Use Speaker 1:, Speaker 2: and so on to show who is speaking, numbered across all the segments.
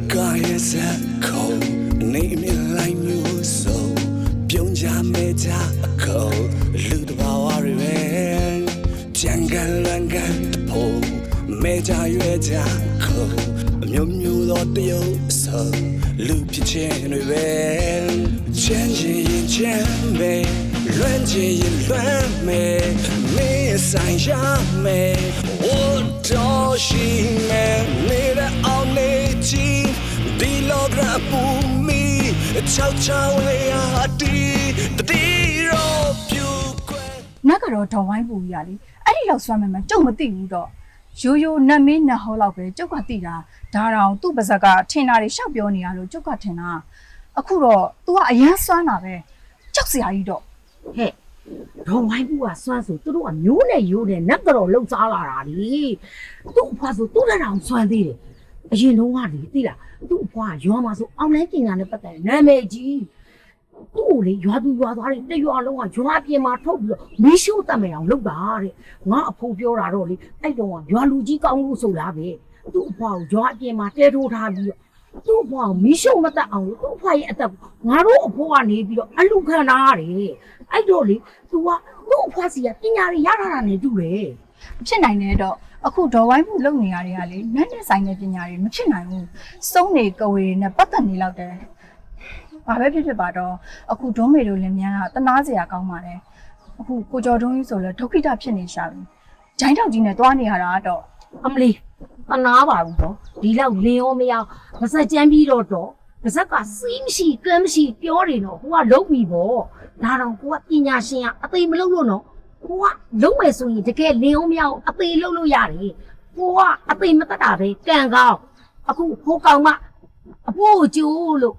Speaker 1: ဆက်ခုံနေမြလိုက်မျိုးစုံပြုံးကြမဲကြအခုံလူတဘာဝတွေပဲကြံကန်လန်ကန်တဖို့မဲကြရွယ်ကြခုံအမျိုးမျိုးသောတရုပ်ဆောင်လူဖြစ်ခြင်းတွေပဲချမ်းချင်ရင်ချမ်းမဲလွမ်းချင်ရင်လွမ်းမဲမင်းဆိုင်ရမဲဝတ်တော်ရှိမဲနေတဲ့အောင်နေချီ ဒီလောကရပူမီချောက်ချောင်းလေးဟာတီတတိရောပြူကွယ်
Speaker 2: နတ်ကတော့ဒေါ်ဝိုင်းပူကြီးရလေအဲ့ဒီလောက်ဆွမ်းမယ်မကျုပ်မသိဘူးတော့ရိုးရိုးနတ်မင်းနတ်ဟောလောက်ပဲကျုပ်ကသိတာဒါတောင်သူ့ပါဇက်ကထင်တာတွေရှောက်ပြောနေရလို့ကျုပ်ကထင်တာအခုတော့ तू ကအရန်ဆွမ်းတာပဲကြောက်စရာကြီးတော့
Speaker 3: ဟဲ့ဒေါ်ဝိုင်းဘူးကစွမ်းဆိုသူတို့ကမျိုးနဲ့ရိုးနဲ့နတ်တော်လှုပ်စားလာတာလေသူ့အဖွားဆိုသူ့လက်တော်စွမ်းသေးတယ် အရင်တော့ကလေသိလားသူ့အဖွားကရွာမှာဆိုအောင်လဲကျင်တာနဲ့ပတ်သက်တယ်နာမည်ကြီးသူ့ကိုလေရွာသူရွာသားတွေတရွာလုံးကရွာပြင်မှာထုတ်ပြီးတော့မီးရှို့တတ်မယ်အောင်လုပ်တာတဲ့ငါအဖိုးပြောတာတော့လေအဲ့တော့ကရွာလူကြီးကောင်းလို့ဆိုလားပဲသူ့အဖွားကိုရွာအပြင်မှာတဲထိုးထားပြီးတော့သူ့အဖွားကိုမီးရှို့မတတ်အောင်လို့သူ့အဖွားရဲ့အသက်ကိုငါတို့အဖိုးကနေပြီးတော့အလူခံတာရတယ်အဲ့တော့လေ तू ကသူ့အဖွားစီကပညာတွေရထားတာနဲ့တူတယ်
Speaker 2: ဖြစ်နိုင်တယ်တော့ အခုဒေါ်ဝိုင်းပူလုံနေရတွေကလေနတ်နဲ့ဆိုင်တဲ့ပညာတွေမဖြစ်နိုင်ဘူးစုံးနေကဝေတွေနဲ့ပတ်သက်နေလောက်တယ်ဘာပဲဖြစ်ဖြစ်ပါတော့အခုဒုံးမေတို့လင်မြန်းကတနာစရာကောင်းပါတယ်အခုကိုကျော်တုံးကြီးဆိုလဲဒုက္ခိတဖြစ်နေရှာပြီဂျိုင်းတောက်ကြီးနဲ့တွားနေရတာကတော့
Speaker 3: အမလီတနာပါဘူးတော့ဒီလောက်လင်းရောမရမစက်ကြမ်းပြီးတော့တော့ပါဇက်ကစီးမရှိကမ်းမရှိပြောတယ်တော့ကိုကလုံးပြီပေါ့ဒါတော့ကိုကပညာရှင်ကအသေးမလုံးလို့နော် ကိုကလုံးမယ်ဆိုရင်တကယ်လင်းရောမရအောင်အသေးလုံးလို့ရတယ်ကိုကအသေးမတတ်တာပဲကံကောင်းအခုဟိုကောင်မအဖိုးကျိုးလို့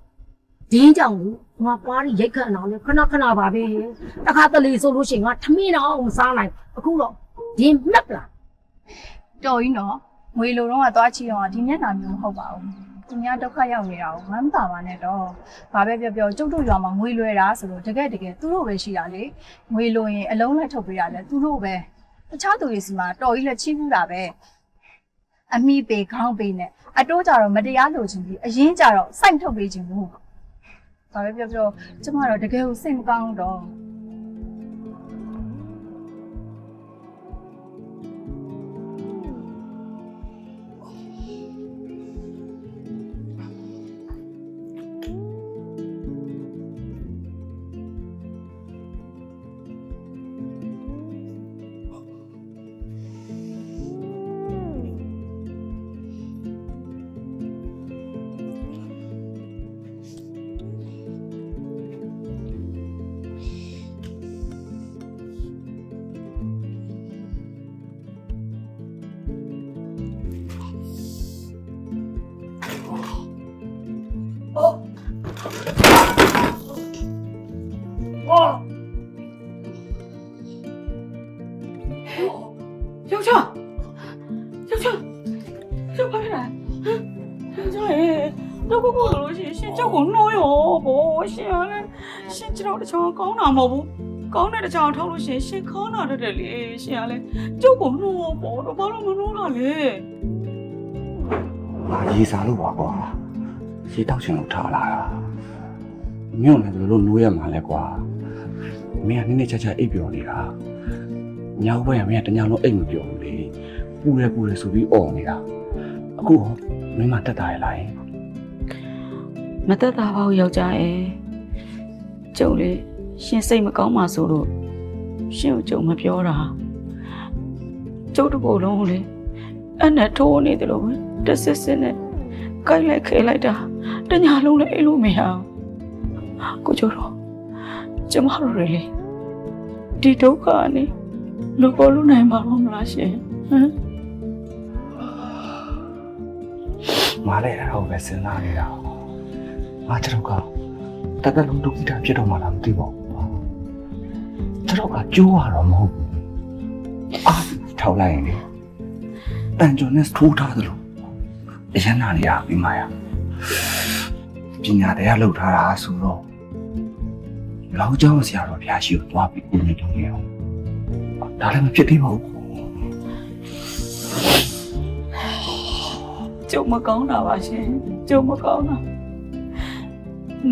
Speaker 3: ဒင်းကြောင်လို့ငါပွားရီရိုက်ခတ်အောင်လေခဏခဏပါပဲတခါတလေဆိုလို့ရှိရင်ငါထမင်းတော့မစားနိုင်အခုတော့ဒင်းမှတ်လာ
Speaker 2: တော်ကြီးနော်ငွေလိုတော့ကသွားချီတော့ဒီမျက်နှာမျိုးမဟုတ်ပါဘူး သူများဒုက္ခရောက်နေတာကိုမမ်းပါပါနဲ့တော့ဘာပဲပြောပြောကျုပ်တို့ရွာမှာငွေလွယ်တာဆိုလို့တကယ်တကယ်သူတို့ပဲရှိတာလေငွေလိုရင်အလုံးလိုက်ထုတ်ပေးတာလေသူတို့ပဲတခြားသူတွေစီမှာတော်ကြီးလက်ချီးဘူးတာပဲအမိပေခေါင်းပေနဲ့အတိုးကြတော့မတရားလိုချင်ပြီးအရင်ကြတော့စိုက်ထုတ်ပေးခြင်းဘူးဘာပဲပြောပြောကျမတော့တကယ်ကိုစိတ်မကောင်းဘူးတော့
Speaker 4: တချောင်းကောင်းတာမဟုတ်ဘူးကောင်းတဲ့တချောင်းထောက်လို့ရှိရင်ရှင်ခေါင်းတာတတ်တယ်လေရှင်ကလည်းကြောက်ကိုနှိုးဘောတော့ဘာလို့မနှိုးတာလဲ
Speaker 5: ငါရေးစားလို့ပါကွာရေတောက်ချင်လို့ထားလာတာမြို့လည်းဘယ်လိုနိုးရမှာလဲကွာမင်းကနည်းနည်းချာချာအိပ်ပျော်နေတာညောင်ဘွဲကမင်းကတညလုံးအိပ်မပျော်ဘူးလေပူရဲပူရဲဆိုပြီးអော်နေတာအခုဟောမင်းမတက်တာရလားယင်
Speaker 4: မသက်သာပါဘူးယောက်ျားရဲ့ ကျုံလေရှင်စိတ်မကောင်းပါဆိုလို့ရှင်ကိုကျုံမပြောတာကျုပ်တကိုယ်လုံးကိုလေအဲ့နဲ့ထိုးနေတယ်လို့ပဲတစ်စစ်စစ်နဲ့ကြိုက်လိုက်ခဲလိုက်တာတညာလုံးလည်းအိတ်လို့မရဘူးကိုကျိုးတော့ကျမတို့တွေလေဒီဒုက္ခကနေလူပေါ်လူနိုင်ပါမလားရှင်ဟမ်
Speaker 5: ငါလည်းအဲ့ဒါကိုပဲစဉ်းစားနေတာငါကျတော့က တပတ်လုံးဒုက္ခတာဖြစ်တော့မှလားမသိပါဘူးကျွန်တော်ကကြိုးရတော့မဟုတ်ဘူးအာထောက်လိုက်ရင်လေတန်ကျော်နဲ့ထိုးထားသလိုအရန်နာနေရပြီးမှရပညာတရားလောက်ထားတာဆိုတော့လောက်ကြောင်းဆရာတော်ဘုရားရှိကိုသွားပြီးဦးနေတုံးရအောင်ဒါလည်းမဖြစ်သေးပါဘူး
Speaker 4: ကျုံမကောင်းတာပါရှင်ကျုံမကောင်းတာ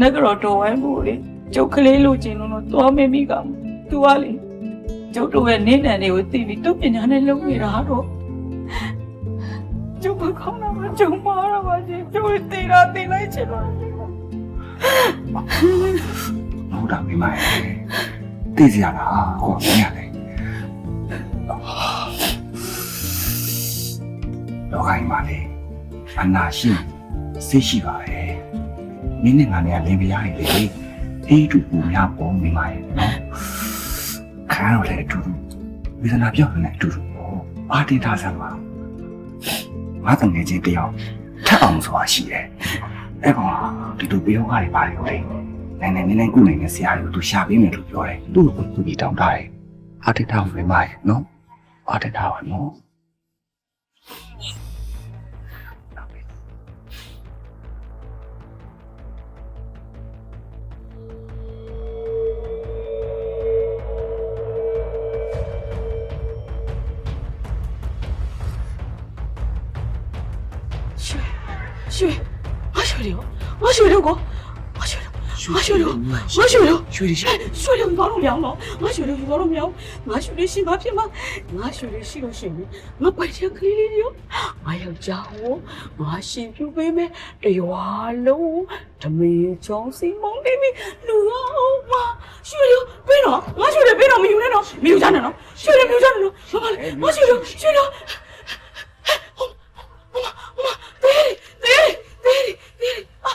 Speaker 6: နဂရောတော်ဝိုင်းဖို့လေကျုပ်ကလေးလိုချင်လို့တော့သွားမေးမိကမသူကလေကျုပ်တို့ရဲ့နင်းနံတွေကိုသိပြီးသူ့ပညာနဲ့လုပ်နေတာတော့ကျုပ်ကခေါင်းတော့မကျုံမာတော့ပါချင်းကျုပ်တေးတာတေးလိုက်ချင်တော့
Speaker 7: ဟုတ်တာမိမရဲ့သိစရာလားကိုမင်းရတယ်လောကကြီးမှာလေအနာရှိစိတ်ရှိပါပဲ မင်းနဲ့ငါနဲ့ကလင်းပြရည်လေအေးတူပူများပေါ်မိမရဲ့နော်ခါတော့လေအတူတူဝေဒနာပြောင်းနေတဲ့အတူတူပေါ့အာတင်ထားစမ်းပါငါတငယ်ချင်းတယောက်ထက်အောင်ဆိုတာရှိတယ်အဲ့ကောင်ကဒီလိုပြောကားတွေပါတယ်ဟုတ်တယ်နိုင်နိုင်နိုင်နိုင်ကုနိုင်တဲ့ဆရာကြီးကိုသူရှာပေးမယ်လို့ပြောတယ်သူ့ကိုသူကြီးတောင်းထားတယ်အာတင်ထားဝင်ပါရဲ့နော်အာတင်ထားပါနော်
Speaker 6: ရွှေလို့မရွှေလို့မရွှေလို့ရွှေရ
Speaker 7: ရှိရွှေ
Speaker 6: လို့ဘာလို့မရအောင်ငါရွှေလို့ဘာလို့မရအောင်ငါရွှေလို့ရှိမှဖြစ်မှာငါရွှေလို့ရှိလို့ရှိရင်ငါပိုက်ချင်ကလေးလေးရောငါယောက်ျားကိုငါရှင်ပြပေးမယ်တရွာလုံးဓမေချောင်းစီမုံနေပြီလူအောင်မရွှေလို့ပြီးတော့ငါရွှေလို့ပြီးတော့မယူနဲ့တော့မယူကြနဲ့နော်ရွှေလို့မယူကြနဲ့နော်ဘာပါလဲငါရွှေလို့ရွှေလို့တေးတေးတေးတေးအာ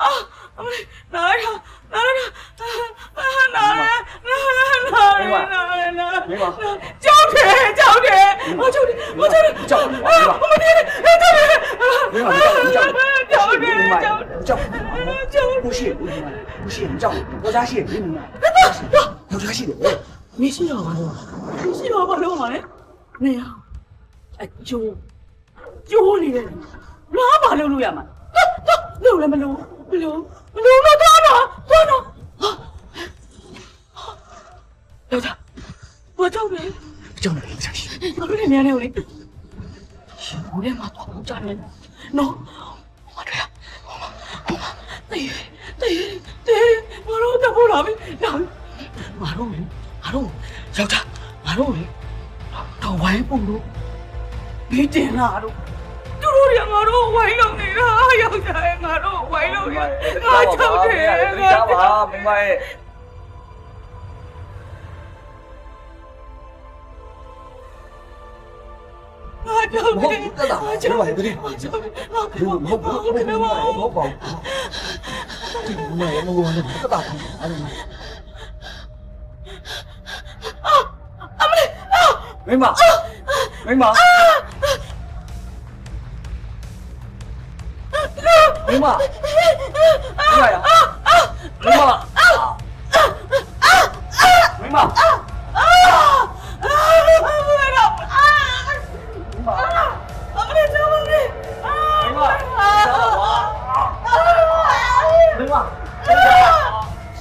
Speaker 6: အာအမလေးနားရနားရနားရနားရနားရနားရကြောက်တယ်ကြောက်တယ်ဟောကြောက်တယ်ဟောကြောက်တယ်ကြောက်တယ်အမလေးကြောက်တယ်
Speaker 7: မင်းကကြောက်ကြောက်
Speaker 6: ကြောက်တယ်ကြောက်
Speaker 7: ကြောက်
Speaker 6: ကြောက်
Speaker 7: ကိုရှိကိုရှိ ကြောက်ကိုသားရှိနေမှာယောက်ျားရှိတယ်
Speaker 6: မရှိတော့ပါတော့မရှိတော့ဘာလို့မလဲနေရအကျိုးကျိုး တော့ဝိုင်းပုံလို့ဒီတင်လာတော့သူတို့ရငါတို့ဝိုင်းလုံးနေတာယောက်ျားရဲ့ငါတို့ဝိုင်းလုံးနေငါချောက်တယ်ငါ
Speaker 7: ပါမိမရဲ့
Speaker 6: ငါချောက်တယ်
Speaker 7: တက်တာမိမရဲ့တည်း
Speaker 6: ငါချောက်တယ်ငါ
Speaker 7: ဘူးမဟုတ်ဘူးမဟုတ်ဘူးမဟုတ်ပါဘူးမိမရဲ့မဟုတ်ဘူးတက်တာအဲ့ဒါမိမမိမမိမ ရရမိမမိမမိမ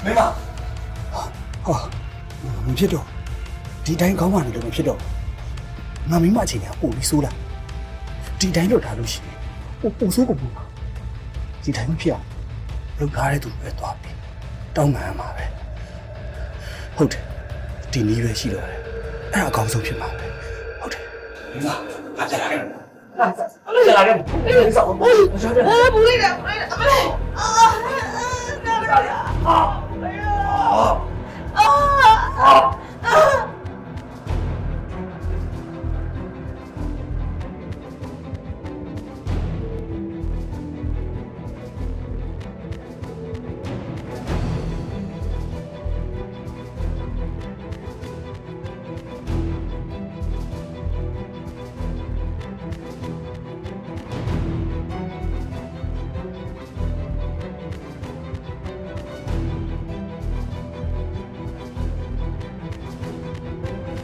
Speaker 7: မိမ
Speaker 5: ဟောမဖြစ်တော့ဒီတိုင်းကောင်းမှလည်းမဖြစ်တော့ ငါမိမအချိန်ကပို့ပြီးဆိုးလာဒီတိုင်းတော့ထားလို့ရှိရင်ပို့ပို့ဆိုးကိုပို့ပါဒီတိုင်းမဖြစ်အောင်လုပ်ထားတဲ့သူပဲသွားပြီတောင်းပန်ရမှာပဲဟုတ်တယ်ဒီနည်းပဲရှိတော့တယ်အဲ့ဒါအကောင်းဆုံးဖြစ်မှာပဲဟုတ်တယ်
Speaker 7: မိမငါတက်လာခဲ့ငါတက်လာခဲ့ဒီစောင်းဘူးကျွန်တော်
Speaker 6: အာဘူးလိုက်တာဘူးလိုက်တာအမလေးအာ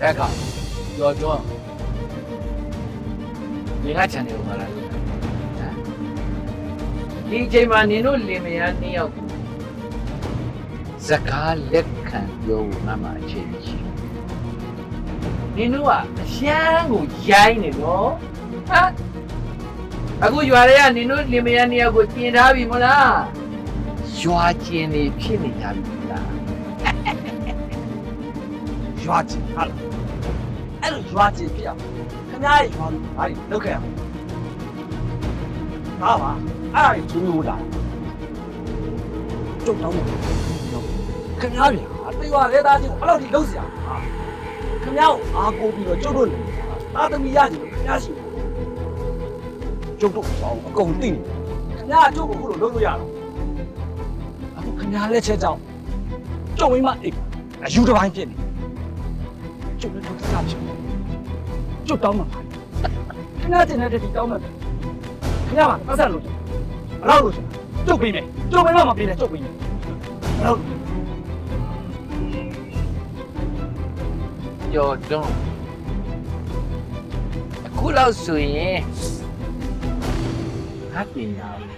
Speaker 6: အဲ့
Speaker 8: ခါကြော်ကြော်လင်ကချန်တယ်ဟောလားဟမ်ဒီအချိန်မှာနင်တို့လင်မယားနှစ်ယောက်ကိုစကားလက်ခံပြောဖို့ငါမှအချိန်ရှိနင်တို့ကအရှမ်းကိုရိုင်းနေတော့ဟာအခုရွာတွေကနင်တို့လင်မယားနှစ်ယောက်ကိုပြင်ထားပြီမလား
Speaker 6: ရွ
Speaker 8: ရွာကျင်နေဖြစ်နေကြပြီလား
Speaker 7: ရွာချင်းဟာလားအဲ့လို ရွာချင်းပြအောင်ခင်ဗျားရဲ့ရွာလို့ဒါတွေလောက်ခဲ့အောင်ဒါပါအဲ့ဒါတွေကျွေးလို့လာကျုပ်တောင်းတယ်ခင်ဗျားဗျာတေရွာလဲသားချင်းအဲ့လိုထိလုံးစရာဟာခင်ဗျားကိုအားကိုးပြီးတော့ကျုပ်တို့နေတာသမီးရချင်းခင်ဗျားရှိကျုပ်တို့ဘောင်းအကုန်သိနေခင်ဗျားကျုပ်ကိုခုလိုလုံးလို့ရတော့အခုခင်ဗျားလက်ချက်ကြောင့်ကျုပ်မိမအိတ်အယူတစ်ပိုင်းဖြစ်နေကျုပ်လည်းဒုက္ခဖြစ်နေ ကျုပ်တောင်းမှာပါခဏတင်တဲ့ဒီတောင်းမှာခင်ဗျားကပတ်ဆက်လို့ဘလောက်လို့ကျုပ်ပေးမယ်ကျုပ်မမမပေးနဲ့ကျုပ်ပေးမယ်ဘလောက်
Speaker 8: ကြော်တွန်းအခုလောက်ဆိုရင်ငါပညာကို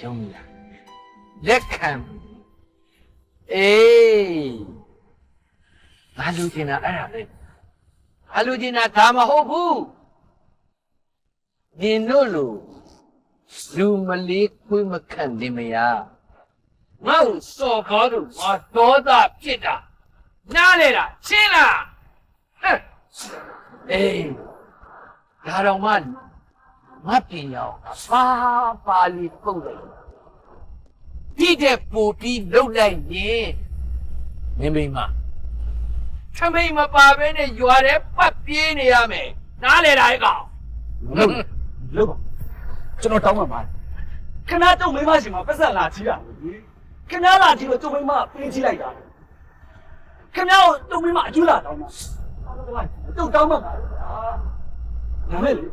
Speaker 8: ရုံးလာလက်ခံအေးငါလူချင်တာအဲ့ဒါပဲ ငါလူချင်တာဒါမဟုတ်ဘူးနင်တို့လိုလူမလေးခွေးမခန့်နေမရငါ့ကိုစော်ကားလို့ငါဒေါသဖြစ်တာနားလေလားချင်းလားဟဲ့အေးဒါတော့မှငါပညာပါပါလီပုတ်လိုက်ဒီတဲ့ပူပြီးလှုပ်လိုက်ရင်မင်းမိမ ထမိန်မပါဘဲနဲ့ရွာထဲပတ်ပြေးနေရမယ်နားလေတာရဲ့ကောင်
Speaker 7: လို့လို့ကျွန်တော်တောင်းမှာပါခဏကျုပ်မိမရှိမှာပတ်ဆက်လာချီးတာခင်ဗျားလာချီးလို့ကျုပ်မိမပေးချီးလိုက်တာခင်ဗျားကိုကျုပ်မိမအကျူးလာတောင်းမှာကျုပ်တောင်းမှာပါဒါမဲ့လေ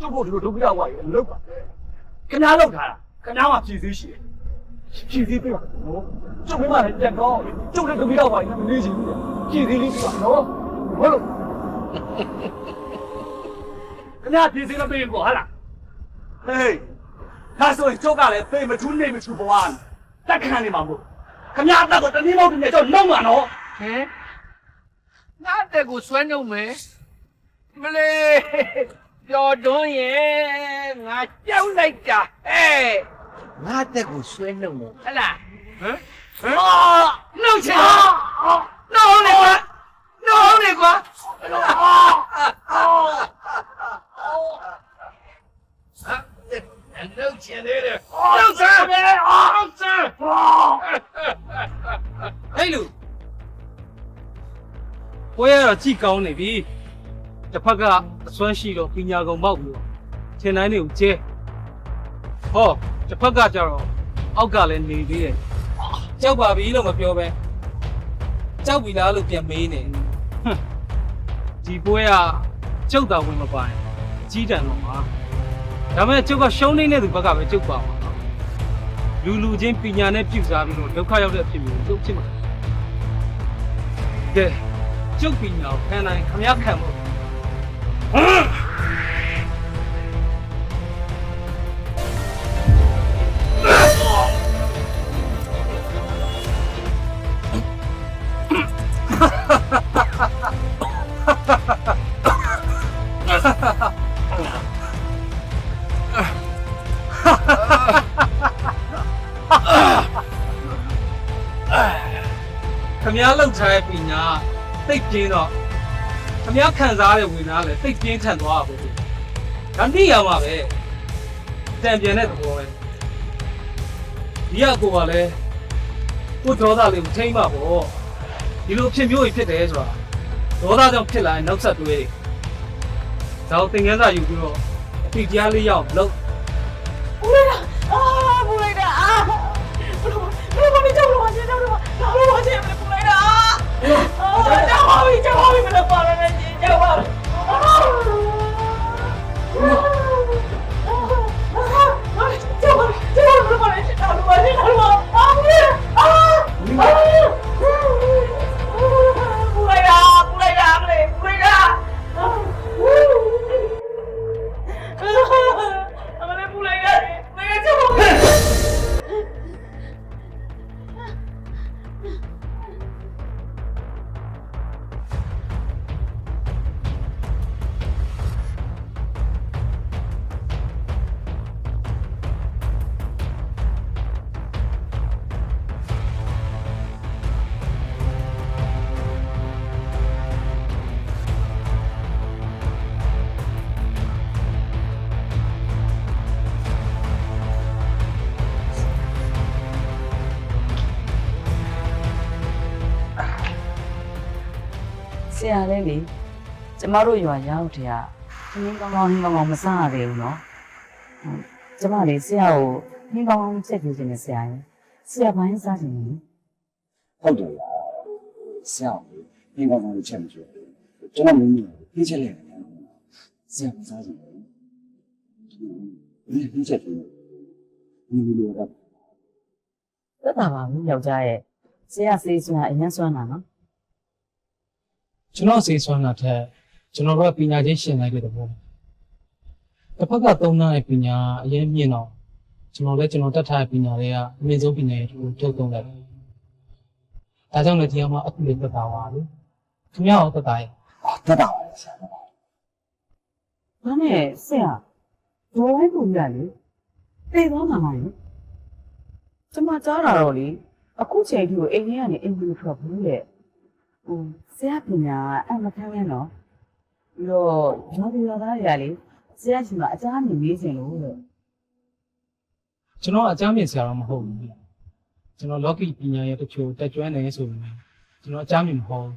Speaker 7: ကျုပ်ဖို့ဒီလိုဒုက္ခရောက်သွားရင်မလုပ်ပါနဲ့ခင်ဗျားလောက်ထားတာခင်ဗျားမှာဖြည့်စည်းရှိတယ် ဖြည့်စည်းပြပါနော်ကျုပ်မိမလည်းပြန်တော့ကျုပ်လည်းဒုက္ခရောက်သွားရင်မနေချင်ဘူးဖြည့်စည်းလေးပြပါနော်ဟုတ်လို့ခင်ဗျားပြည်စင်းမပေးဘူးဟာလားဟေးဒါဆိုရင်ကျုပ်ကလည်းသိမထူးနေမထူးဘဝနဲ့တက်ခံနေမှာမို့ခင်ဗျားတက်ကိုတနည်းမဟုတ်တဲ့ကျုပ်လုံးမှာနော်
Speaker 8: ဟမ်ငါတက်ကိုဆွဲနှုတ်မယ်မလေးကြော်တွန်းရဲ့ငါကြောက်လိုက်တာဟဲ့ ငါတက်ကိုဆွဲနှုတ်မယ်ဟဲ့လားဟမ်ဟမ်နှုတ်ချင်နှုတ်လေကွာနှုတ်လေကွာဟာနှုတ်ချင်သေးတယ်နှုတ်ချင်ပဲနှုတ်ချင်
Speaker 9: ဟဲ့လူပွဲရတော့ကြည်ကောင်းနေပြီတစ်ဖက်ကအစွမ်းရှိတော့ပညာကုန်ပေါက်ပြီးတော့ထင်တိုင်းတွေကိုကျဲ ဟောတစ်ဖက်ကကြတော့အောက်ကလည်းနေသေးတယ်ကြောက်ပါပြီလို့မပြောပဲကြောက်ပြီလားလို့ပြန်မေးနေဟွန်းဒီပွဲကကျုပ်တော်ဝင်မပိုင်ကြီးတန်တော့မှာဒါပေမဲ့ကျုပ်ကရှုံးနေတဲ့သူဘက်ကပဲကျုပ်ပါမှာလူလူချင်းပညာနဲ့ပြုစားပြီးတော့ဒုက္ခရောက်တဲ့အဖြစ်မျိုးကျုပ်ဖြစ်မှာကဲကျုပ်ပညာကိုခံနိုင်ခမရခံဖို့ သိပ်ပြင်းတော့ခမည်းခံစားရတဲ့ဝင်သားလည်းသိပ်ပြင်းထန်သွားပါဘူးဒါနေရမှာပဲတံပြန်တဲ့သဘောပဲဒီကကိုကလည်းကိုဒေါသလေးကိုထိမ့်ပါပေါ့ဒီလိုဖြစ်မျိုးကြီးဖြစ်တယ်ဆိုတာဒေါသကြောင့်ဖြစ်လာရင်နောက်ဆက်တွဲဒါကိုသင်ခန်းစာယူပြီးတော့အတိတရားလေးရအောင်လု
Speaker 3: Abi bile bana
Speaker 9: ne.
Speaker 4: ရာလဲလေကျမတို့ရွာရောက်တဲ့ကခင်းကောင်းကောင်းဟင်းကောင်းကောင်းမစားရသေးဘူးနော်ဟုတ်ကျမလေဆရာကိုဟင်းကောင်းကောင်းချက်ပြခြင်းနဲ့ဆရာရင်ဆရာဘာရင်စားခြင်းလဲ
Speaker 7: ဟုတ်တယ်လားဆရာဒီကောင်ကောင်ချက်မကျွကျွန်တော်မင်းကြီးပြေးချက်လိုက်ဆရာမစားချင်ဘူးဒီချက်တယ်ဒီလိုတော့
Speaker 4: သက်တာပါဘူးယောက်ျားရဲ့ဆရာစေးစွမ်းအရင်စွမ်းတာနော်
Speaker 9: ကျွန်တော်စေးဆွမ်းတာထက်ကျွန်တော်တို့ကပညာချင်းရှင်လိုက်တဲ့သဘောတစ်ဖက်ကသုံးသားတဲ့ပညာအရင်မြင့်တော့ကျွန်တော်လည်းကျွန်တော်တတ်ထားတဲ့ပညာတွေကအမြင့်ဆုံးပညာတွေကိုထုတ်သုံးလိုက်တယ်ဒါကြောင့်လည်းဒီအောင်မှာအခုလေးသက်တာပါလေခင်ဗျားရောသက်တာရဲ့
Speaker 7: အာတက်တာပါဆရာ
Speaker 4: ဒါနဲ့ဆရာဒေါ်ဝိုင်းပူရလေသိသွားမှာမဟုတ်ကျမကြားတာတော့လေအခုချိန်ထိကိုအိမ်ထဲကနေအိမ်ကြီးထွက်ဘူးတဲ့ဟို ဆရာပညာအမထမ်းလဲနော်ပြီးတော့ရောဒီရောသားတွေကလေဆရာရှင်ကအကြားနေနေစင်လို့တဲ့
Speaker 9: ကျွန်တော်အကြမ်းမြင်ဆရာတော့မဟုတ်ဘူးကျွန်တော်လောကီပညာရဲ့တချို့တက်ကျွမ်းနေဆိုရင်ကျွန်တော်အကြမ်းမြင်မဟုတ်ဘူး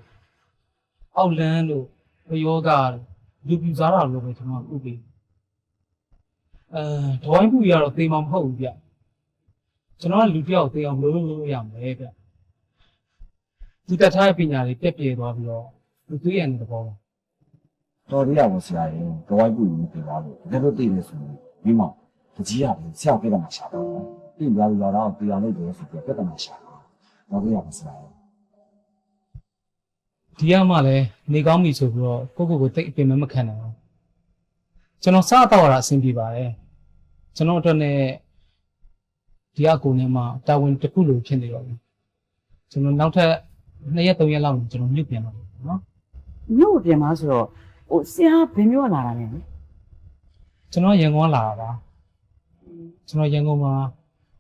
Speaker 9: အောက်လန်းလို့ဘယောဂလူပြူစားတာလို့ပဲကျွန်တော်ဥပ္ပေအဲဒဝိုင်းပူရတော့သေမှာမဟုတ်ဘူးဗျကျွန်တော်ကလူတစ်ယောက်သေအောင်လုပ်လို့လုပ်ရမယ်ဗျ ဒီတက်ထားတဲ့ပညာတွေပြက်ပြဲသွားပြီးတော့လူသွေးရတဲ့သဘောပါ
Speaker 7: တော်သေးရပါဆရာရင်ဒဝိုင်းပူနေပြပါလို့ဒါတော့သိနေဆိုရင်မိမတကြီးရတယ်ဆရာပြတ်မှာရှာတော့ပြင်ပြလို့တော့တရားလို့ပြောဆိုပြပြတ်မှာရှာတော်သေးရပါဆရာ
Speaker 9: ဒီကမှလည်းနေကောင်းပြီဆိုပြီးတော့ကိုယ့်ကိုယ်ကိုတိတ်အပင်မမခံနိုင်ဘူးကျွန်တော်စားတော့ရတာအဆင်ပြေပါတယ်ကျွန်တော်အတွက်နဲ့ဒီအကူနဲ့မှတာဝန်တစ်ခုလိုဖြစ်နေတော့ပြီကျွန်တော်နောက်ထပ် 2ရက်3ရက်လောက်ကျွန်တော်မြုပ်ပြန်တော့နော်
Speaker 4: မြို့ပြင်မှာဆိုတော့ဟိုဆရာဘယ်မျိုးလာတာလဲ
Speaker 9: ကျွန်တော်ရန်ကုန်လာတာပါကျွန်တော်ရန်ကုန်မှာ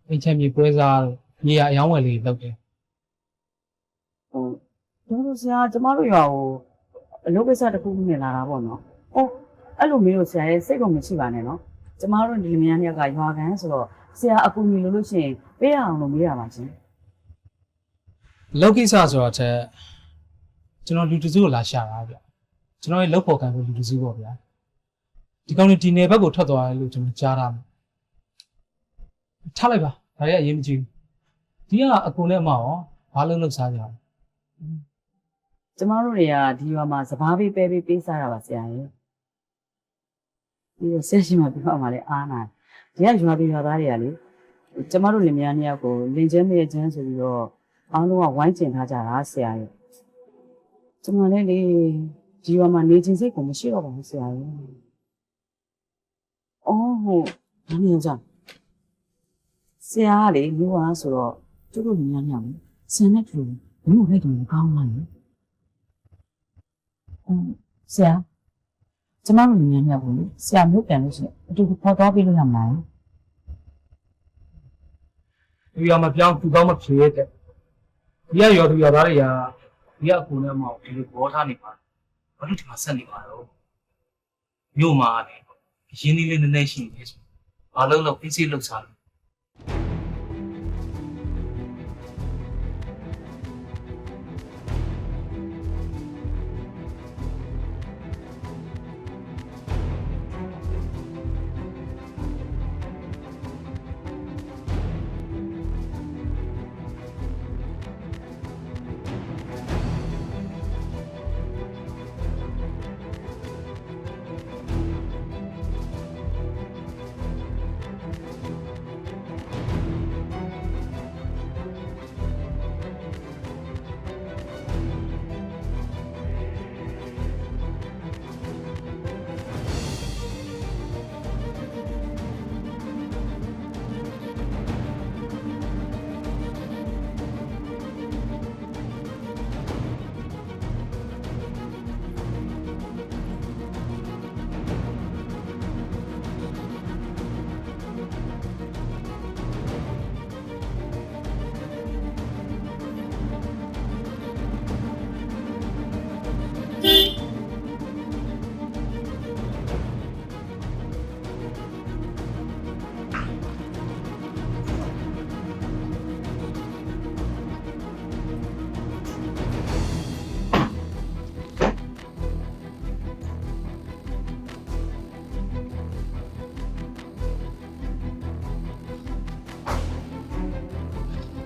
Speaker 9: အိမ်ချက်မြေပွဲစားတို့မြေရအယောင်းဝယ်လေးလုပ်တယ်
Speaker 4: ဟိုတို့တို့ဆရာကျမတို့ရွာကိုအလုပ်ကိစ္စတစ်ခုခုနဲ့လာတာပေါ့နော်။အော်အဲ့လိုမျိုးဆရာရဲ့စိတ်ကုန်မရှိပါနဲ့နော်။ကျမတို့ဒီလူများနှစ်ယောက်ကရွာကန်ဆိုတော့ဆရာအကူအညီလို့လို့ရှိရင်ပေးရအောင်လို့မေးရပါချင်း
Speaker 9: လောကိစ္စဆိုတော့ချက်ကျွန်တော်လူတစုကိုလာရှာတာဗျကျွန်တော်ရဲ့လောက်ဖို့ကံကိုလူတစုပေါ့ဗျာဒီကောင်လေးဒီနယ်ဘက်ကိုထွက်သွားတယ်လို့ကျွန်တော်ကြားတာထားလိုက်ပါဒါရအရင်မကြည့်ဘူးဒီကအကူနဲ့မှရောဘာလို့လှုပ်ရှားကြလဲ။
Speaker 4: ကျမတို့တွေကဒီရွာမှာစပားပေးပဲပေးပေးစားရပါဆရာရဲ့။ဒီတော့ဆက်ရှိမှပြောမှလည်းအားနာ။ဒီကရွာပြည်ရွာသားတွေကလေကျမတို့လင်မယားနှစ်ယောက်ကိုလင်ကျဲမရဲ့ကျန်းဆိုပြီးတော့ အားလုံးကဝိုင်းကျင်ထားကြတာဆရာရဲ့။ကျမလည်းလေဒီရွာမှာနေခြင်းစိတ်ကိုမရှိတော့ပါဘူးဆရာရဲ့။အော်ဟုတ်ဘာနေကြ။ဆရာကလေမျိုးပါဆိုတော့ကျတို့လင်မယားနှစ်ယောက်လေဆန်တဲ့သူမျိုးလိုက်တော့ကောင်းပါနဲ့။ဟုတ်ဆရာကျမတို့လင်မယားနှစ်ယောက်ကိုလေဆရာမျိုးပြန်လို့ရှိရင်အတူတူခေါ်သွားပေးလို့ရမှာလား
Speaker 9: ဒီရမပြောင်းသူကောင်းမဖြေရတဲ့ ဒီကရောသူရောသားတွေကဒီကအကူနဲ့မှဒီလိုဘောထားနေပါဘာလို့ဒီမှာဆက်နေပါတော့မြို့မှာလေရင်းနှီးလေးနည်းနည်းရှိနေဆိုဘာလို့လို့ဖိစီလောက်စားလို့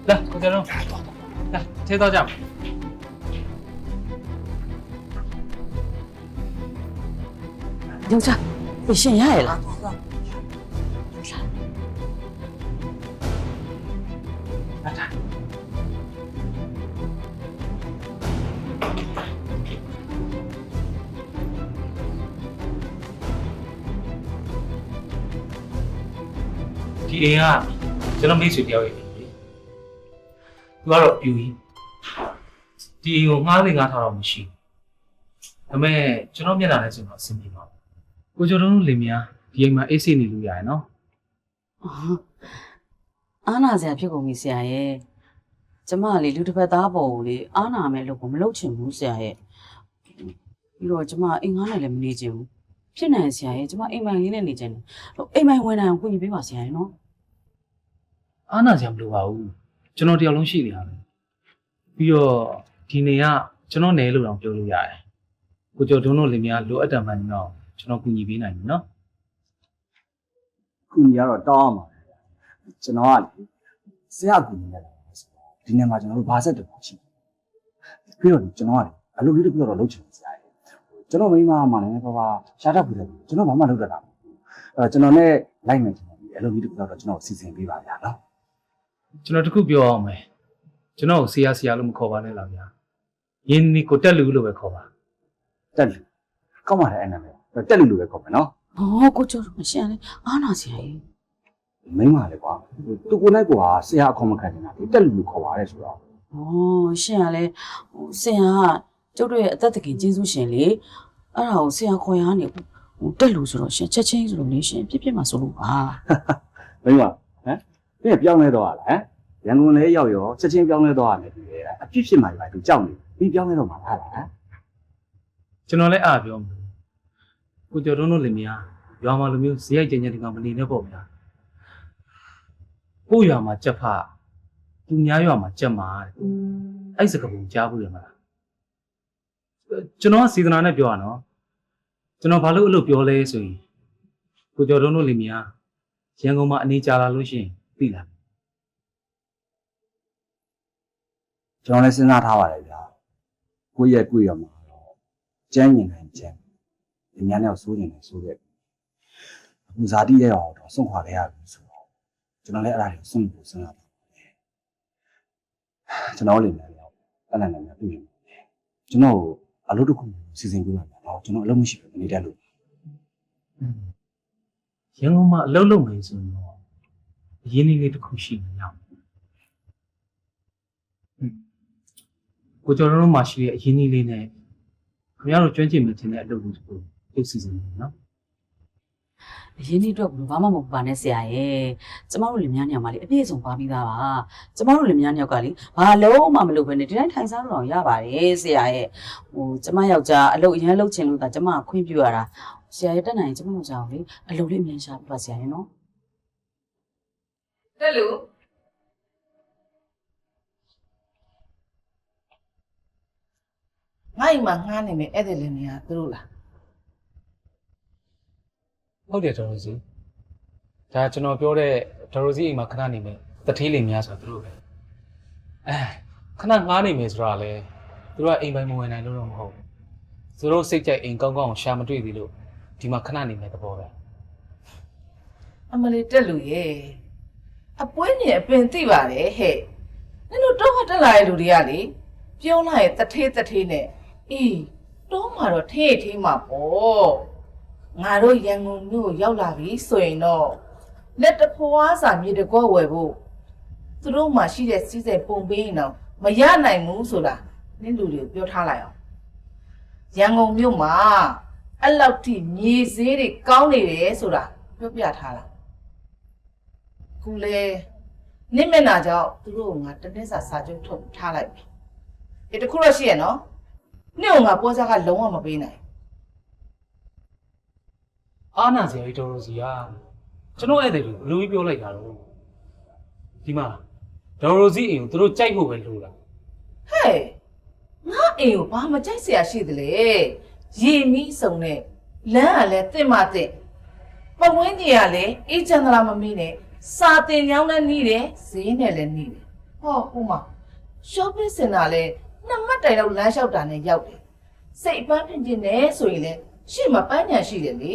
Speaker 9: 来，快点扔！来，先 trai đâu? Đây, chơi to 林啊，这 em. Đúng သူကတော့ပြူကြီးဒီအိမ်ကိုငှားလေငှားထားတော့မရှိဘူးဒါပေမဲ့ကျွန်တော်မျက်နှာနဲ့ဆိုတော့အဆင်ပြေပါဘူးကိုကျော်တုံးတို့လင်မယားဒီအိမ်မှာအေးဆေးနေလို့ရတယ်နော်
Speaker 4: အာနာစရာဖြစ်ကုန်ပြီဆရာရဲ့ကျမကလေလူတစ်ဖက်သားပေါ်ကိုလေအာနာမယ်လို့ကိုမလုပ်ချင်ဘူးဆရာရဲ့ပြီးတော့ကျမအိမ်ငါးနဲ့လည်းမနေချင်ဘူးဖြစ်နိုင်ဆရာရဲ့ကျမအိမ်မိုင်လေးနဲ့နေချင်တယ်ဟိုအိမ်မိုင်ဝင်နိုင်အောင်ကိုကြီးပေးပါဆရာရဲ့နော်
Speaker 9: အားနာစရာမလိုပါဘူး ကျွန်တော်တယောက်လုံးရှိနေတာပဲပြီးတော့ဒီနေကကျွန်တော်နယ်လို့တော့ပြောလို့ရတယ်ကိုကျော်တုံးတို့လင်မယားလိုအပ်တယ်မှန်တော့ကျွန်တော်ကူညီပေးနိုင်ပြီနော်
Speaker 5: ခုကြီးကတော့တောင်းအောင်ပါပဲကျွန်တော်ကလေဆရာကူနေရတယ်ဆိုတော့ဒီနေ့မှာကျွန်တော်တို့ဘာဆက်တူရှိပြီးတော့ကျွန်တော်ကလေအလုပ်လေးတစ်ခုတော့လုပ်ချင်တယ်ဆရာကြီးကျွန်တော်မိန်းမမှလည်းဘာဘာရှားတတ်ဘူးလေကျွန်တော်ဘာမှလုပ်တတ်တာမဟုတ်ဘူးအဲတော့ကျွန်တော်နဲ့လိုက်မယ်ကျွန်တော်ဒီအလုပ်လေးတစ်ခုတော့ကျွန်တော်စီစဉ်ပေးပါဗျာနော်
Speaker 9: ကျွန်တော်တခုပြောအောင်မယ်ကျွန်တော်ကိုဆရာဆရာလို့မခေါ်ပါနဲ့လားဗျာယင်းနီကိုတက်လူလို့ပဲခေါ်ပါ
Speaker 5: တက်လူကောက်ပါလေအဲ့နာမည်တက်လူလိုပဲခေါ်မယ်နော်
Speaker 4: ဟောကိုကျော်မရှင်လေအာနာဆရာရဲ့
Speaker 5: မိန်းမလေကွာသူကိုယ်နဲ့ကွာဆရာအခေါ်မခံနေတာဒီတက်လူလိုခေါ်ပါရဲဆိုတော့
Speaker 4: ဟောရှင်ကလည်းဟိုဆရာကကျုပ်တို့ရဲ့အသက်တကင်ကျေးဇူးရှင်လေအဲ့ဒါကိုဆရာခေါ်ရနေဟိုတက်လို့ဆိုတော့ရှင်ချက်ချင်းဆိုလို့လေရှင်ပြစ်ပြစ်မှာဆိုလို့ပါ
Speaker 5: မိန်းမ ဟမ်ဒီပြောင်းလဲတော့လားဟမ်ရန်ကုန်လည်းရောက်ရောချက်ချင်းပြောင်းလဲတော့ရတယ်ဒီလေအဖြစ်ဖြစ်မှပဲသူကြောက်နေပြီးပြောင်းလဲတော့မှာလားဟမ်
Speaker 9: ကျွန်တော်လည်းအားပြောမှာကိုကျော်တုံးတို့လင်မယားရွာမှာလိုမျိုးဇေယိုက်ကျင်ကျင်ဒီကောင်မနေနဲ့ပေါ့ဗျာကိုရွာမှာကြက်ဖသူများရွာမှာကြက်မာတဲ့အဲ့စကားပုံကြားဘူးရမလားကျွန်တော်ကစေတနာနဲ့ပြောရနော်ကျွန်တော်ဘာလို့အဲ့လိုပြောလဲဆိုရင်ကိုကျော်တုံးတို့လင်မယားရန်ကုန်မှာအနေကြာလာလို့ရှိရင် သိလား
Speaker 5: ကျွန်တော်လည်းစဉ်းစားထားပါတယ်ဗျာကိုယ့်ရဲ့ကိုယ့်ရမှာတော့ကျမ်းမြင်နိုင်ကျမ်းဒီများနဲ့စိုးနေတယ်ဆိုတဲ့အခုဇာတိရဲ့တော့တော့ဆုံးခွာခဲ့ရပြီဆိုတော့ကျွန်တော်လည်းအဲ့ဒါကိုဆုံးဖို့စဉ်းစားတာကျွန်တော်လည်းလည်းအဲ့ဒါနဲ့လည်းတွေ့ရင်ကျွန်တော်အလုပ်တစ်ခုစီစဉ်ပေးပါမယ်တော့ကျွန်တော်အလုပ်မရှိဘူးနေတတ်လို့
Speaker 9: ရန်ကုန်မှာအလုပ်လုပ်မယ်ဆိုရင်တော့ အရင်းအနှီးလေးတစ်ခုရှိနေရအောင်ကိုကျော်တို့မှာရှိတဲ့အရင်းအနှီးလေးနဲ့ခင်ဗျားတို့ကျွမ်းကျင်မြင်တဲ့အလုပ်ကိုပြုစီစဉ်နေနော်
Speaker 4: အရင်နေ့တော့ဘာမှမဟုတ်ပါနဲ့ဆရာရဲ့ကျမတို့လင်မယားညောင်ကလေအပြည့်အစုံပါပြီးသားပါကျမတို့လင်မယားညောင်ကလေဘာလုံးမှမလုပ်ဘဲနဲ့ဒီတိုင်းထိုင်စားလို့တော့ရပါတယ်ဆရာရဲ့ဟိုကျမယောက်ျားအလုပ်အရန်လုပ်ချင်လို့ဒါကျမခွင့်ပြုရတာဆရာရဲ့တက်နိုင်ရင်ကျမယောက်ျားကိုလေအလုပ်လေးအမြန်ရှာပြပါဆရာရဲ့နော်
Speaker 10: တက်လူငါ့အိမ်မှာငှားနေမယ်အဲ့ဒါလည်းနေရသူတို့လား
Speaker 9: ဟုတ်တယ်ဒေါ်ရိုစီဒါကျွန်တော်ပြောတဲ့ဒေါ်ရိုစီအိမ်မှာခဏနေမယ်တထေးလိမ်များဆိုတာသူတို့ပဲအဲခဏငားနေမယ်ဆိုတာလေသူတို့ကအိမ်ပိုင်မဝင်နိုင်လို့တော့မဟုတ်ဘူးသူတို့စိတ်ကြိုက်အိမ်ကောင်းကောင်းရှာမတွေ့သေးလို့ဒီမှာခဏနေမယ်သဘောပဲ
Speaker 10: အမလေးတက်လူရဲ့ အပွဲမြင်အပင်သိပါတယ်ဟဲ့နင်တို့တော့ဟတက်လာတဲ့လူတွေကလေပြောလိုက်ရင်တထေးတထေးနဲ့အေးတော့မှာတော့ထေးထေးမှာပေါ့ငါတို့ရန်ကုန်မြို့ရောက်လာပြီဆိုရင်တော့လက်တဖွားစာမြေတကောဝယ်ဖို့သူတို့မှရှိတဲ့စီးစိမ်ပုံပေးရင်တော့မရနိုင်ဘူးဆိုတာနင်လူတွေကိုပြောထားလိုက်အောင်ရန်ကုန်မြို့မှာအဲ့လောက်ထိမြေဈေးတွေကောင်းနေတယ်ဆိုတာပြောပြထား အခုလဲနင့်မျက်နှာကြောင့်သူတို့ကငါတစ်နေ့စာစာချုပ်ထုတ်ထားလိုက်ပြီ။ဒီတစ်ခုတော့ရှိရနော်။နင့်ကငါပေါ်စားကလုံးဝမပေးနိုင်
Speaker 9: အာနာစရာကြီးတော်တော်စီကကျွန်တော်ဧည့်သည်ကိုဘလို့ပြောလိုက်တာတော့ဒီမှာဒေါ်ရိုစီအိမ်ကိုသူတို့ကြိုက်ဖို့ပဲလိုတာ။
Speaker 10: ဟဲ့ငါအိမ်ကိုဘာမကြိုက်စရာရှိသလဲ။ရေမီးစုံနဲ့လမ်းကလည်းတင့်မတင့်ပဝင်းကြီးကလည်းအေးချမ်းသလားမမီးနဲ့ စာတင်ကြောင်းလည်းနှီးတယ်ဈေးနဲ့လည်းနှီးတယ်ဟောဥမာ shopping center လည်းနှစ်မှတ်တိုင်တော့လမ်းလျှောက်တာနဲ့ရောက်တယ်စိတ်အပန်းဖြစ်နေတယ်ဆိုရင်လည်းရှေ့မှာပန်းညာရှိတယ်လေ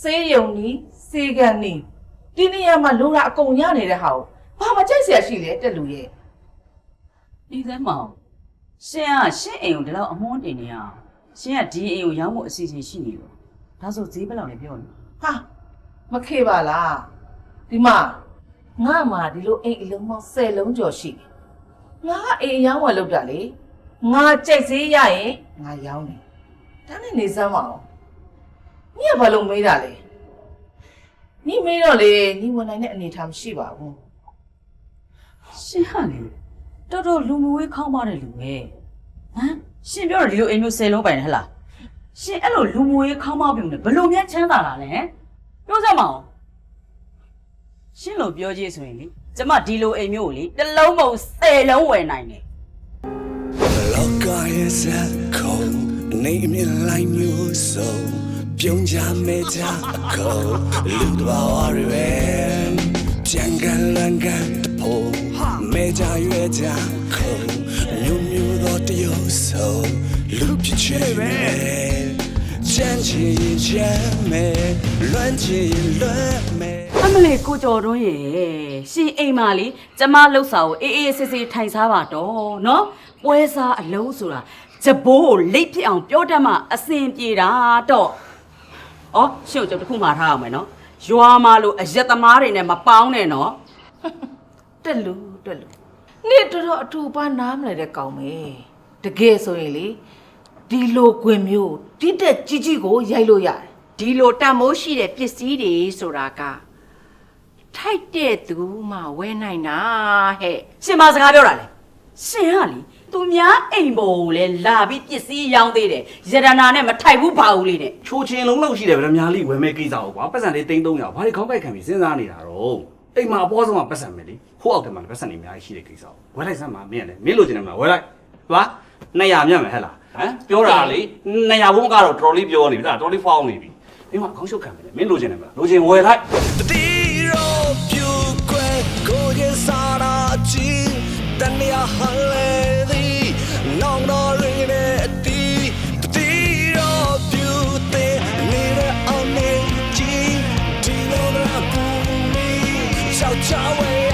Speaker 10: ဆေးရုံနီးဆေးကန်နီးဒီနေရာမှာလိုတာအကုန်ရနေတဲ့ဟာကိုဘာမှကြိုက်စရာရှိလဲတက်လူရဲ့
Speaker 4: ဒီသမောင်ရှင်ကရှင့်အိမ်ကိုဒီလောက်အမွှန်းတင်နေရရှင်ကဒီအိမ်ကိုရောင်းဖို့အစီအစဉ်ရှိနေလို့ဒါဆိုဈေးဘယ်လောက်လဲပြောနေ
Speaker 10: ဟာမခေပါလား ဒီမှာငါမှဒီလိုအိမ်အလုံးပေါင်း10လုံးကျော်ရှိတယ်ငါကအိမ်အရောင်းဝယ်လုပ်တာလေငါကြိုက်စေးရရင်ငါရောင်းတယ်ဒါနဲ့နေစမ်းပါအောင်ညကဘာလို့မေးတာလဲညီမေးတော့လေညီဝင်နိုင်တဲ့အနေအထားမရှိပါဘူး
Speaker 4: ရှင်ဟာလေတော်တော်လူမဝေးခေါင်းပါတဲ့လူပဲဟမ်ရှင်ပြောတော့ဒီလိုအိမ်မျိုးဆယ်လုံးပိုင်တယ်ဟဲ့လားရှင်အဲ့လိုလူမဝေးခေါင်းပါပြုံးတယ်ဘယ်လိုများချမ်းသာလာလဲပြောစမ်းမအောင် ရှင်လိုပြောကြည့်ဆိုရင်လေကျမဒီလိုအိမ်မျိုးကိုလေတစ်လုံးမဟုတ်ဆယ်လုံးဝယ်နိုင်တယ်
Speaker 1: လောကရဲ့ဇက်ခုံနေမြင်လိုက်မျိုးစုံပြုံးကြမဲကြအခုလူတော်ဝရပဲကြံကန်လန်ကန်တဖို့မဲကြရွယ်ကြခုံမြို့မြို့သောတရုပ်ဆုံးလူပြချဲပဲချမ်းချင်ချမ်းမဲလွမ်းချင်လွမ်းမဲ
Speaker 4: အ မလေးကိုကျော်တွန်းရေရှင်အိမ်မှာလေကျမလှုပ်စာကိုအေးအေးဆေးဆေးထိုင်စားပါတော့နော်ပွဲစားအလုံးဆိုတာဂျဘိုးကိုလိတ်ဖြစ်အောင်ပြောတတ်မှအစင်ပြေတာတော့ဩရှင့်ကိုကျုပ်တစ်ခုမှာထားအောင်မယ်နော်ရွာမှာလို့အရက်သမားတွေနဲ့မပေါင်းနဲ့နော်
Speaker 10: တက်လူတက်လူနေ့တော်တော်အထူပါနားမလဲတဲ့ကောင်ပဲတကယ်ဆိုရင်လေဒီလိုကွင်မျိုးတိတက်ကြီးကြီးကိုရိုက်လို့ရတယ်
Speaker 11: ဒီလိုတန်မိုးရှိတဲ့ပစ္စည်းတွေဆိုတာက ထိုက်တဲ့သူမှဝဲနိုင်တာဟဲ့
Speaker 4: ရှင်မစကားပြောတာလေရှင်ဟာလေသူများအိမ်ပေါ်ကိုလေလာပြီးပစ္စည်းရောင်းသေးတယ်ရတနာနဲ့မထိုက်ဘူးပါဘူးလေးနဲ့
Speaker 7: ချိုးချင်းလုံးလောက်ရှိတယ်ဗရမ ्या လေးဝယ်မဲ့ကိစ္စကိုကွာပတ်စံလေး300ဘာတွေခေါင်းကိုက်ခံပြီးစဉ်းစားနေတာတော့အိမ်မှာအပေါ်ဆုံးကပတ်စံမယ်လေဟိုအောက်ထဲမှာလည်းပတ်စံနေအများကြီးရှိတဲ့ကိစ္စကိုဝယ်လိုက်စမ်းပါမင်းလည်းမင်းလိုချင်တယ်မလားဝယ်လိုက်သွား200မြတ်မယ်ဟဲ့လားဟမ်ပြောတာလေ200ဘုံကတော့တော်တော်လေးပြောနေပြီဒါတော်တော်လေးဖောင်းနေပြီမင်းကခေါင်းရှုပ်ခံမယ်လေမင်းလိုချင်တယ်မလားလိုချင်ဝယ်လိုက်
Speaker 1: တီရောပြူကွယ် ကိုရဲ့စာရာချီတန်ရဟလေဒီနောင်တော်ရင်းနဲ့အတီတီရောပြူတဲ့နေတဲ့အောင်နေချီဒီလိုရပူမီချောက်ချောက်ဝဲ